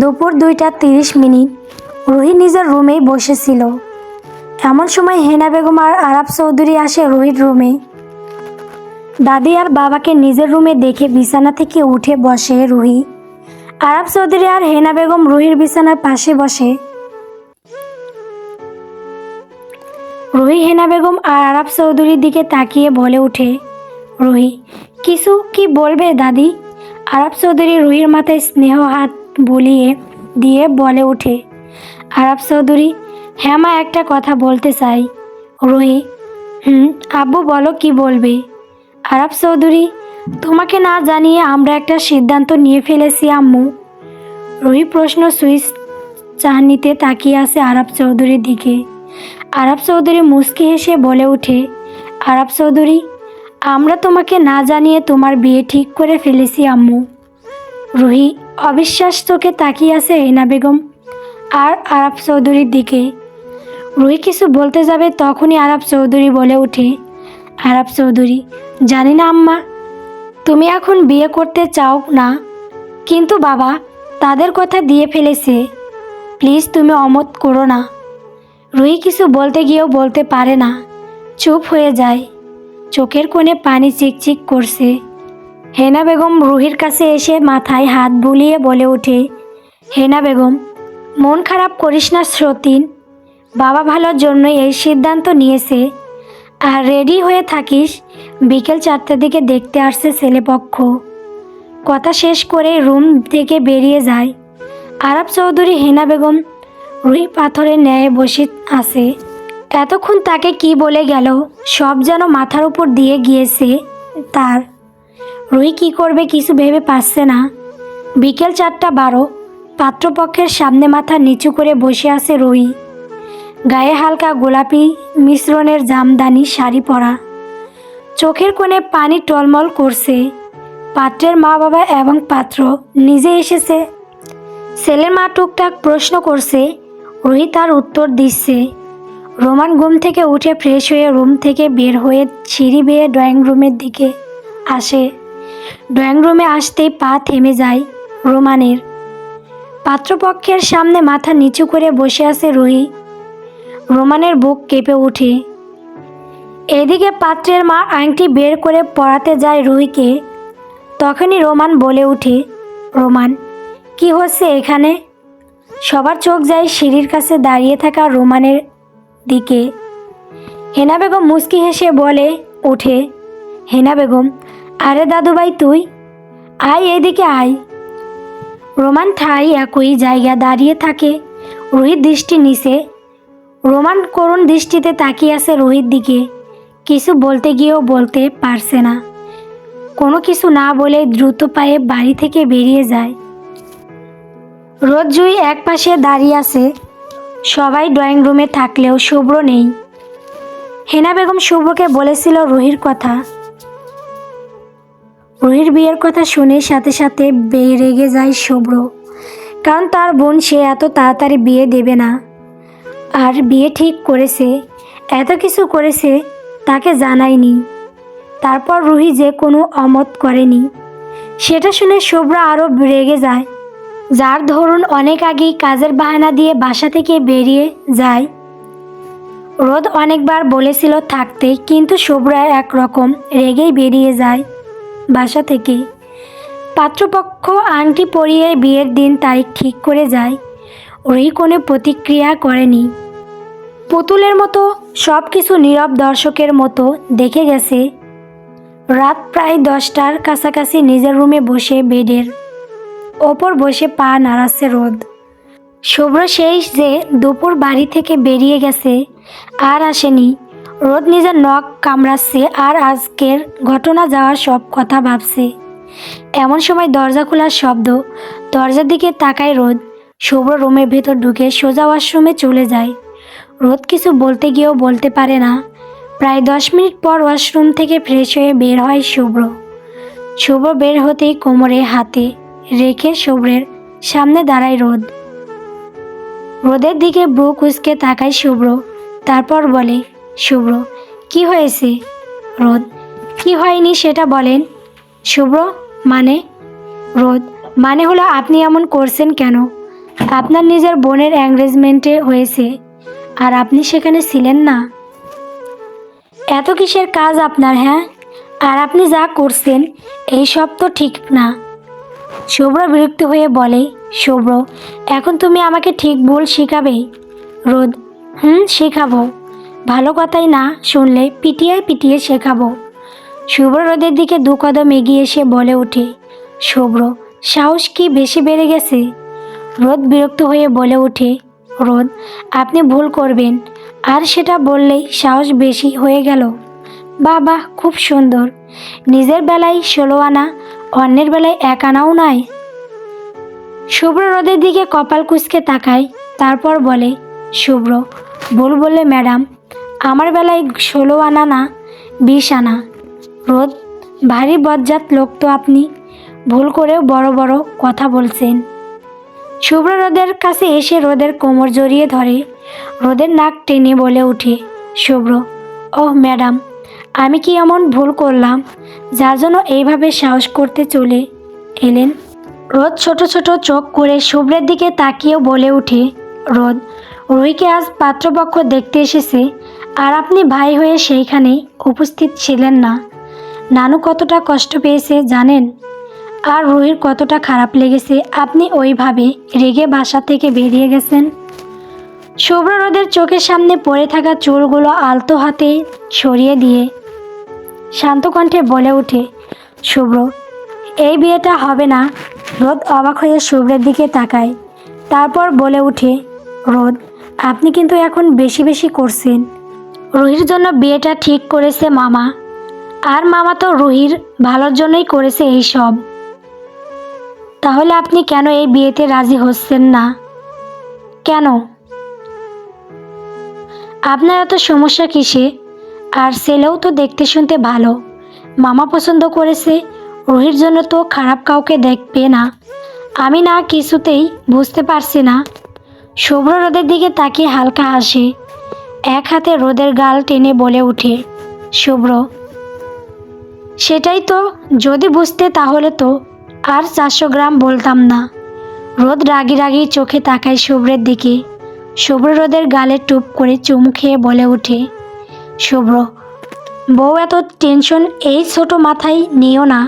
দুপুর দুইটা তিরিশ মিনিট। রুহি নিজের রুমেই বসেছিল। এমন সময় হেনা বেগম আর আরাব চৌধুরী আসে রুহির রুমে। দাদি আর বাবাকে নিজের রুমে দেখে বিছানা থেকে উঠে বসে রুহি আরাব চৌধুরী আর হেনা বেগম রুহির বিছানার পাশে বসে। রুহি হেনা বেগম আর আরাব চৌধুরীর দিকে তাকিয়ে বলে ওঠে রুহি কিছু কি বলবে দাদি? আরাব চৌধুরী রুহির মাথায় স্নেহ হাত বুলিয়ে দিয়ে বলে ওঠে। আরাব চৌধুরী হ্যাঁ মা, একটা কথা বলতে চাই। রুহি, হুম, আব্বু বলো কি বলবে? আরাব চৌধুরী, তোমাকে না জানিয়ে আমরা একটা সিদ্ধান্ত নিয়ে ফেলেছি, আম্মু। রুহি প্রশ্ন সুইচ চাহনিতে তাকিয়ে আছে আরব চৌধুরীর দিকে। আরব চৌধুরী মুচকি হেসে বলে ওঠে আরব চৌধুরী, আমরা তোমাকে না জানিয়ে তোমার বিয়ে ঠিক করে ফেলেছি, আম্মু। রুহি অবিশ্বাস চোখে তাকিয়ে আছে হেনা বেগম। আর আরব চৌধুরীর দিকে। রুহি কিছু বলতে যাবে তখনই আরব চৌধুরী বলে ওঠে। আরব চৌধুরী, জানি না আম্মা, তুমি এখন বিয়ে করতে চাও না, কিন্তু বাবা তাদের কথা দিয়ে ফেলেছে। প্লিজ তুমি অমত করো না। রুহি কিছু বলতে গিয়েও বলতে পারে না। চুপ হয়ে যায়। চোখের কোণে পানি চিকচিক করছে। হেনা বেগম রুহির কাছে এসে মাথায় হাত বুলিয়ে বলে ওঠে, হেনা বেগম, মন খারাপ করিস না শ্রতিন। বাবা ভালোর জন্য এই সিদ্ধান্ত নিয়েছে। আর রেডি হয়ে থাকিস, বিকেল চারটার দিকে দেখতে আসছে ছেলেপক্ষ। কথা শেষ করে রুম থেকে বেরিয়ে যায়। আরব চৌধুরী হেনা বেগম রুই পাথরের ন্যায় বসে আছে। এতক্ষণ তাকে কি বলে গেল? সব যেন মাথার উপর দিয়ে গিয়েছে তার। রুই কি করবে কিছু ভেবে পাচ্ছে না। বিকেল চারটা বারো, পাত্রপক্ষের সামনে মাথা নিচু করে বসে আছে রুই গায়ে হালকা গোলাপি মিশ্রণের জামদানি শাড়ি পরা। চোখের কোণে পানি টলমল করছে। পাত্রের মা বাবা এবং পাত্র নিজে এসেছে। ছেলের মা টুকটাক প্রশ্ন করছে, রুহি তার উত্তর দিচ্ছে। রোমান ঘুম থেকে উঠে ফ্রেশ হয়ে রুম থেকে বের হয়ে সিঁড়ি বেয়ে ড্রয়িং রুমের দিকে আসে। ড্রয়িং রুমে আসতেই পা থেমে যায় রোমানের। পাত্রপক্ষের সামনে মাথা নিচু করে বসে আছে রুহি। রোমানের বুক কেঁপে ওঠে। এদিকে পাত্রের মা আংটি বের করে পড়াতে যায় রুহিকে। তখনই রোমান বলে ওঠে, রোমান, কি হচ্ছে এখানে? সবার চোখ যায় সিঁড়ির কাছে দাঁড়িয়ে থাকা রোমানের দিকে। হেনা বেগম মুচকি হেসে বলে ওঠে, হেনা বেগম আরে দাদুভাই, তুই? আয় এদিকে আয়। রোমান ঠাই একই জায়গা দাঁড়িয়ে থাকে, রোহিত দৃষ্টি নিচে। রোমান করুণ দৃষ্টিতে তাকিয়ে আছে রোহিত দিকে। কিছু বলতে গিয়েও বলতে পারছে না। কোনো কিছু না বলে দ্রুত পায়ে বাড়ি থেকে বেরিয়ে যায়। রোদ জুই এক পাশে দাঁড়িয়ে আছে। সবাই ড্রয়িং রুমে থাকলেও শুভ্র নেই। হেনা বেগম শুভ্রকে বলেছিল রুহির কথা। রুহির বিয়ের কথা শুনে সাথে সাথে রেগে যায় শুভ্র। কারণ তার বোন সে এত তাড়াতাড়ি বিয়ে দেবে না। আর বিয়ে ঠিক করেছে, এত কিছু করেছে, তাকে জানায়নি। তারপর রুহি যে কোনো অমত করেনি। সেটা শুনে শুভ্রা আরও রেগে যায়। যার ধরুন অনেক আগেই কাজের বাহানা দিয়ে বাসা থেকে বেরিয়ে যায়। রোদ অনেকবার বলেছিল থাকতে, কিন্তু শুভ্রা একরকম রেগেই বেরিয়ে যায়। বাসা থেকে। পাত্রপক্ষ আংটি পরিয়ে বিয়ের দিন তারিখ ঠিক করে যায়। ওই কোনো প্রতিক্রিয়া করেনি। পুতুলের মতো সব কিছু নীরব দর্শকের মতো দেখে গেছে। রাত প্রায় দশটার কাছাকাছি নিজের রুমে বসে বেডের ওপর বসে পা নাড়াচ্ছে রোদ। শুভ্র শেষ যে দুপুর বাড়ি থেকে বেরিয়ে গেছে, আর আসেনি। রোদ নিজের নখ কামড়াচ্ছে আর আজকের ঘটনা যাওয়ার সব কথা ভাবছে। এমন সময় দরজা খোলার শব্দ, দরজার দিকে তাকায় রোদ। শুভ্র রুমের ভেতর ঢুকে সোজা ওয়াশরুমে চলে যায়। রোদ কিছু বলতে গিয়েও বলতে পারে না। প্রায় দশ মিনিট পর ওয়াশরুম থেকে ফ্রেশ হয়ে বের হয় শুভ্র। শুভ্র বের হতেই কোমরে হাতে রেখে শুভ্রের সামনে দাঁড়ায় রোদ। রোদের দিকে বুক কুচকে তাকায় শুভ্র। তারপর বলে শুভ্র, কি হয়েছে? রোদ, কি হয়নি সেটা বলেন। শুভ্র মানে? রোদ মানে হলো আপনি এমন করছেন কেন? আপনার নিজের বোনের এঙ্গেজমেন্টে হয়েছে, আর আপনি সেখানে ছিলেন না। এত কিসের কাজ আপনার হ্যাঁ? আর আপনি যা করছেন, এই সব তো ঠিক না। শুভ্র বিরক্ত হয়ে বলে, শুভ্র, এখন তুমি আমাকে ঠিক ভুল শেখাবে? রোদ, হুম, শেখাবো। ভালো কথাই না শুনলে পিটিয়ে পিটিয়ে শেখাবো। শুভ্র রোদের দিকে দু কদম এগিয়ে এসে বলে ওঠে, শুভ্র, সাহস কি বেশি বেড়ে গেছে? রোদ বিরক্ত হয়ে বলে ওঠে, রোদ, আপনি ভুল করবেন। আর সেটা বললেই সাহস বেশি হয়ে গেল। বাবা, খুব সুন্দর। নিজের বেলায় ষোলো আনা, অন্যের বেলায় এক আনাও নয় শুভ্র রোদের দিকে কপাল কুচকে তাকায়, তারপর বলে, শুভ্র, ভুল বললে ম্যাডাম আমার বেলায় ষোলো আনা না, বিশ আনা। রোদ, ভারী বজ্জাত লোক তো আপনি। ভুল করেও বড় বড় কথা বলছেন। শুভ্র রোদের কাছে এসে রোদের কোমর জড়িয়ে ধরে। রোদের নাক টেনে বলে ওঠে শুভ্র, ওহ, ম্যাডাম, আমি কি এমন ভুল করলাম যার জন্য এইভাবে সাহস করতে চলে? এলেন। রোদ ছোট ছোট চোখ করে শুভ্রের দিকে তাকিয়েও বলে ওঠে রোদ, রুহিকে আজ পাত্রপক্ষ দেখতে এসেছে। আর আপনি ভাই হয়ে সেইখানে উপস্থিত ছিলেন না। নানু কতটা কষ্ট পেয়েছে জানেন? আর রুহির কতটা খারাপ লেগেছে আপনি ওইভাবে রেগে বাসা থেকে বেরিয়ে গেছেন। শুভ্র রোদের চোখের সামনে পড়ে থাকা চুলগুলো আলতো হাতে সরিয়ে দিয়ে শান্ত কণ্ঠে বলে ওঠে, শুভ্র, এই বিয়েটা হবে না। রোদ অবাক হয়ে শুভ্রের দিকে তাকায়। তারপর বলে ওঠে, রোদ, আপনি কিন্তু এখন বেশি বেশি করছেন। রুহির জন্য বিয়েটা ঠিক করেছে মামা। আর মামা তো রুহির ভালোর জন্যই করেছে এই সব তাহলে আপনি কেন এই বিয়েতে রাজি হচ্ছেন না? কেন? আপনার এত সমস্যা কিসে? আর ছেলেও তো দেখতে শুনতে ভালো। মামা পছন্দ করেছে, রুহির জন্য তো খারাপ কাউকে দেখবে না। আমি না কিছুতেই বুঝতে পারছি না। শুভ্র রোদের দিকে তাকিয়ে হালকা হাসে। এক হাতে রোদের গাল টেনে বলে ওঠে শুভ্র, সেটাই তো যদি বুঝতে তাহলে তো আর চারশো গ্রাম বলতাম না। রোদ রাগি রাগি চোখে তাকায় শুভ্রের দিকে। শুভ্র রোদের গালে টুপ করে চুমু খেয়ে বলে ওঠে শুভ্র, বউ এত টেনশন এই ছোট মাথায় নিও না।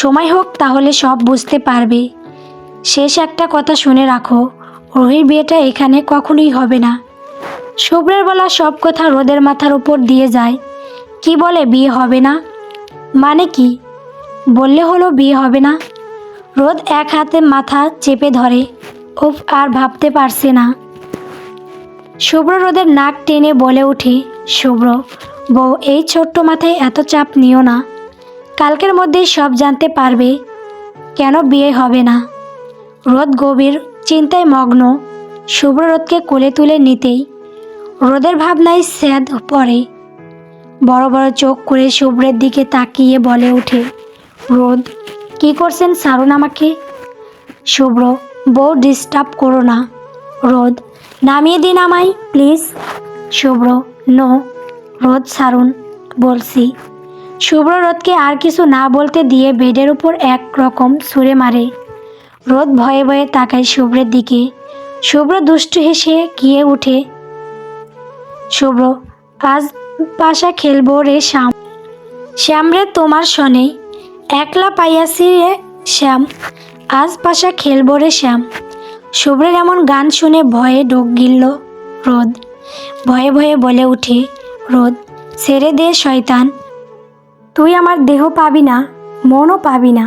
সময় হোক তাহলে সব বুঝতে পারবে। শেষ একটা কথা শুনে রাখো, রোহির বিয়েটা এখানে কখনোই হবে না। শুভ্রের বলা সব কথা রোদের মাথার উপর দিয়ে যায়। কি বলে বিয়ে হবে না? মানে কি? বললে হলো বিয়ে হবে না। রোদ এক হাতে মাথা চেপে ধরে। উফ, আর ভাবতে পারছে না। শুভ্র রোদের নাক টেনে বলে ওঠে, শুভ্র, বউ, এই ছোট্ট মাথায় এত চাপ নিও না। কালকের মধ্যেই সব জানতে পারবে কেন বিয়ে হবে না। রোদ গভীর চিন্তায় মগ্ন। শুভ্র রোদকে কোলে তুলে নিতেই রোদের ভাবনায় স্যাদ পড়ে। বড় বড় চোখ করে শুভ্রের দিকে তাকিয়ে বলে ওঠে রোদ কি করছেন সারুন আমাকে? শুভ্র, বউ ডিস্টার্ব করো না। রোদ নামিয়ে দিন আমায় প্লিজ শুভ্র, নো রোদ সারুন, বলছি। শুভ্র রোদকে আর কিছু না বলতে দিয়ে বেডের উপর এক রকম সুরে মারে। রোদ ভয়ে ভয়ে তাকায় শুভ্রের দিকে। শুভ্র দুষ্টু হেসে গিয়ে উঠে শুভ্র আজ পাশা খেলব রে শ্যাম। শ্যাম রে তোমার শনে, একলা পাইয়াছি রে শ্যাম, আজ পাশা খেলব রে শ্যাম। শুভ্রের এমন গান শুনে ভয়ে ডোক গিলল রোদ, ভয়ে ভয়ে বলে উঠে, রোদ, ছেড়ে দে শয়তান, তুই আমার দেহ পাবি না, মনও পাবি না।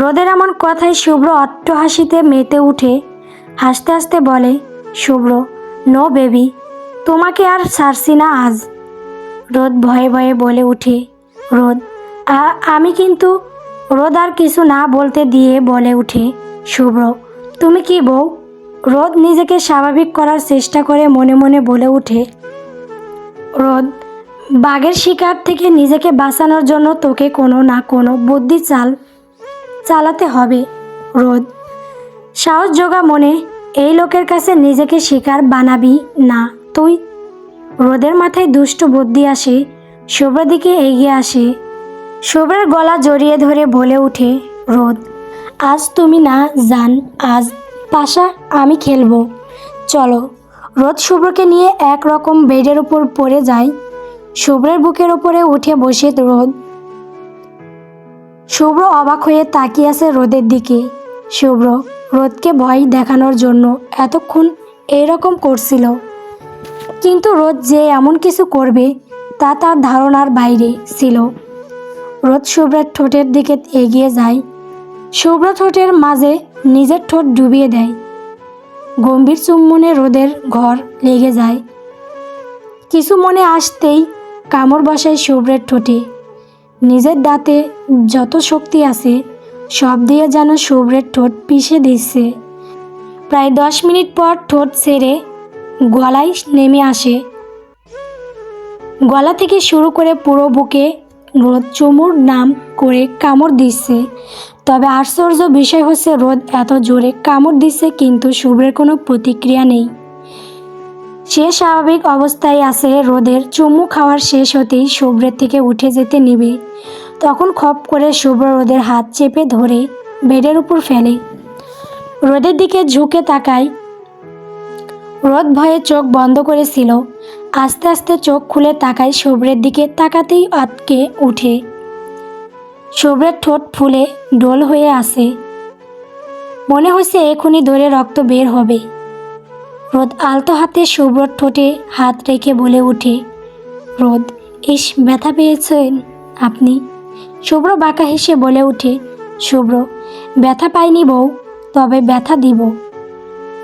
রোদের এমন কথায় শুভ্র অট্ট হাসিতে মেতে উঠে, হাসতে হাসতে বলে, শুভ্র, নো বেবি তোমাকে আর ছাড়ছি না আজ। রোদ ভয়ে ভয়ে বলে উঠে, রোদ আমি কিন্তু রোদ আর কিছু না বলতে দিয়ে বলে উঠে, শুভ্র, তুমি কি বউ? রোদ নিজেকে স্বাভাবিক করার চেষ্টা করে মনে মনে বলে উঠে, রোদ, বাঘের শিকার থেকে নিজেকে বাঁচানোর জন্য তোকে কোনো না কোনো বুদ্ধি চাল, চালাতে হবে, রোদ। সাহস যোগা মনে এই লোকের কাছে নিজেকে শিকার বানাবি না। তুই? রোদের মাথায় দুষ্ট বুদ্ধি আসে শুভ্র দিকে এগিয়ে আসে। শুভ্রের গলা জড়িয়ে ধরে বলে ওঠে, রোদ, আজ তুমি না জান, আজ পাশা আমি খেলব। চলো, রোদ শুভ্রকে নিয়ে এক রকম বেডের উপর পড়ে যায়। শুভ্রের বুকের উপরে উঠে বসে রোদ। শুভ্র অবাক হয়ে তাকিয়ে আছে রোদের দিকে। শুভ্র, রোদকে ভয় দেখানোর জন্য এতক্ষণ এইরকম করছিল। কিন্তু রোদ যে এমন কিছু করবে, তা তার ধারণার বাইরে ছিল। রোদ শুভ্রের ঠোঁটের দিকে এগিয়ে যায়। শুভ্র ঠোঁটের মাঝে নিজের ঠোঁট ডুবিয়ে দেয়। গম্ভীর চুম্বনে রোদের ঘর লেগে যায়। কিছু মনে আসতেই কামড় বসায় শুভ্রের ঠোঁটে। নিজের দাঁতে যত শক্তি আছে, সব দিয়ে যেন শুভ্রের ঠোঁট পিষে দিচ্ছে। প্রায় দশ মিনিট পর ঠোঁট ছেড়ে গলায় নেমে আসে। গলা থেকে শুরু করে পুরো বুকে রোদ চুমুর নাম করে কামড় দিচ্ছে। তবে আশ্চর্য বিষয় হচ্ছে রোদ এত জোরে কামড় দিচ্ছে কিন্তু শুভ্রের কোনো প্রতিক্রিয়া নেই। সে স্বাভাবিক অবস্থায় আছে, রোদের চুমু খাওয়ার শেষ হতেই শুভ্রের থেকে উঠে যেতে নিবে। তখন খপ করে শুভ্র রোদের হাত চেপে ধরে বেডের উপর ফেলে। রোদের দিকে ঝুঁকে তাকায় রোদ ভয়ে চোখ বন্ধ করেছিল। আস্তে আস্তে চোখ খুলে তাকায় শুভ্রের দিকে, তাকাতেই আটকে উঠে। শুভ্রের ঠোঁট ফুলে ডোল হয়ে আসে মনে হচ্ছে এখনই ধরে রক্ত বের হবে। রোদ আলতো হাতে শুভ্রর ঠোঁটে হাত রেখে বলে ওঠে, রোদ, ইস, ব্যথা পেয়েছেন আপনি? শুভ্র বাঁকা হেসে বলে ওঠে, শুভ্র, ব্যথা পাইনি বউ, তবে ব্যথা দিব।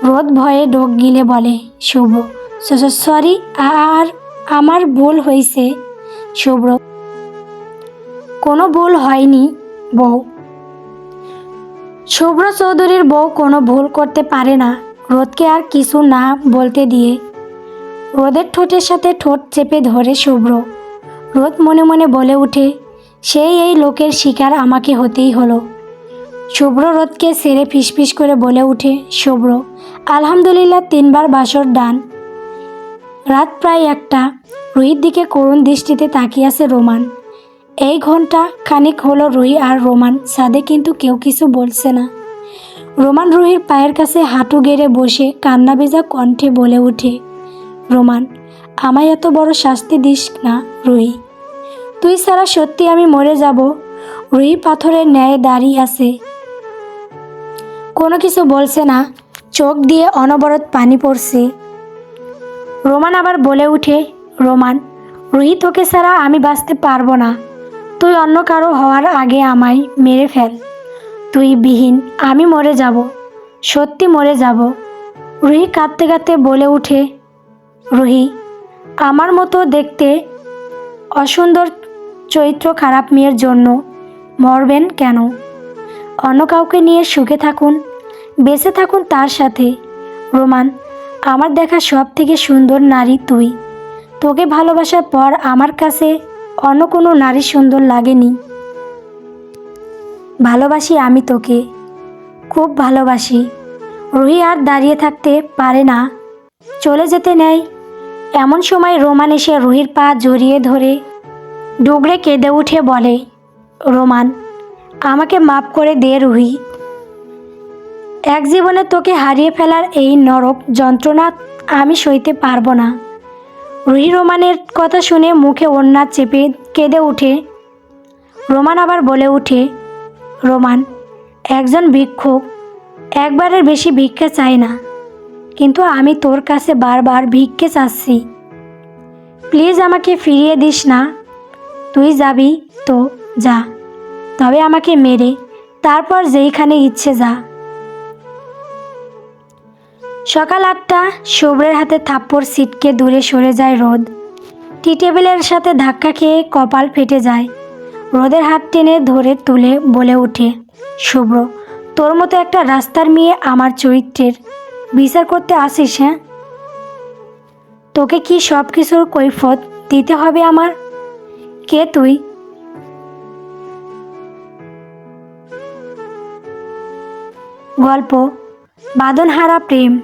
রোদ ভয়ে ডোক গিলে বলে শুভ্র সরি আর আমার ভুল হয়েছে, শুভ্র। কোনো ভুল হয়নি, বউ। শুভ্র চৌধুরীর বউ কোনো ভুল করতে পারে না। রোদকে আর কিছু না বলতে দিয়ে রোদের ঠোঁটের সাথে ঠোঁট চেপে ধরে শুভ্র। রোদ মনে মনে বলে ওঠে সেই এই লোকের শিকার আমাকে হতেই হলো। শুভ্র রোদকে সেরে ফিসফিস করে বলে উঠে, শুভ্র আলহামদুলিল্লাহ তিনবার বাসর ডান রাত প্রায় একটা। রুহির দিকে করুণ দৃষ্টিতে তাকিয়ে আছে রোমান। এই ঘণ্টা খানিক হলো রুহি আর রোমান। সাদে কিন্তু কেউ কিছু বলছে না। রোমান রুহির পায়ের কাছে হাঁটু গেড়ে বসে কান্না ভেজা কণ্ঠে বলে ওঠে রোমান, আমায় এত বড় শাস্তি দিস না রুহি। তুই ছাড়া সত্যি আমি মরে যাব। রুহি পাথরের ন্যায় দাঁড়িয়ে আছে। কোনো কিছু বলছে না। চোখ দিয়ে অনবরত পানি পড়ছে। রোমান আবার বলে উঠে, রোমান রুহি তোকে ছাড়া আমি বাঁচতে পারব না। তুই অন্য কারও হওয়ার আগে আমায় মেরে ফেল। তুই বিহীন, আমি মরে যাব, সত্যি মরে যাব। রুহি কাঁদতে কাঁদতে বলে উঠে, রুহি, আমার মতো দেখতে অসুন্দর চরিত্র খারাপ মেয়ের জন্য মরবেন কেন? অন্য কাউকে নিয়ে সুখে থাকুন বেঁচে থাকুন তার সাথে। রোমান, আমার দেখা সব থেকে সুন্দর নারী তুই। তোকে ভালোবাসার পর আমার কাছে অন্য কোনো নারী সুন্দর লাগেনি। ভালোবাসি আমি তোকে। খুব ভালোবাসি। রুহি আর দাঁড়িয়ে থাকতে পারে না। চলে যেতে নেয় এমন সময় রোমান এসে রুহির পা জড়িয়ে ধরে ডুগরে কেঁদে উঠে বলে, রোমান, আমাকে মাফ করে দে রুহি। এক জীবনে তোকে হারিয়ে ফেলার এই নরক যন্ত্রণা আমি সইতে পারব না। রুহি রোমানের কথা শুনে মুখে ওড়না চেপে কেঁদে উঠে। রোমান আবার বলে উঠে, রোমান, একজন ভিক্ষুক একবারের বেশি ভিক্ষা চাই না, কিন্তু আমি তোর কাছে বারবার ভিক্ষে চাচ্ছি। প্লিজ আমাকে ফিরিয়ে দিস না। তুই যাবি তো, যা, তবে আমাকে মেরে, তারপর যেইখানে ইচ্ছে যা। সকাল আটটা, শুভ্রের হাতে থাপ্পড় সিটকে দূরে সরে যায় রোদ। টি টেবিলের সাথে ধাক্কা খেয়ে কপাল ফেটে যায়। রোদের হাত টেনে ধরে তুলে বলে ওঠে, শুভ্র, তোর মতো একটা রাস্তার মেয়ে আমার চরিত্রের। বিচার করতে আসিস হ্যাঁ? তোকে কি সব কিছুর কৈফত দিতে হবে আমার? কে তুই? গল্প, বাদনহারা প্রেম।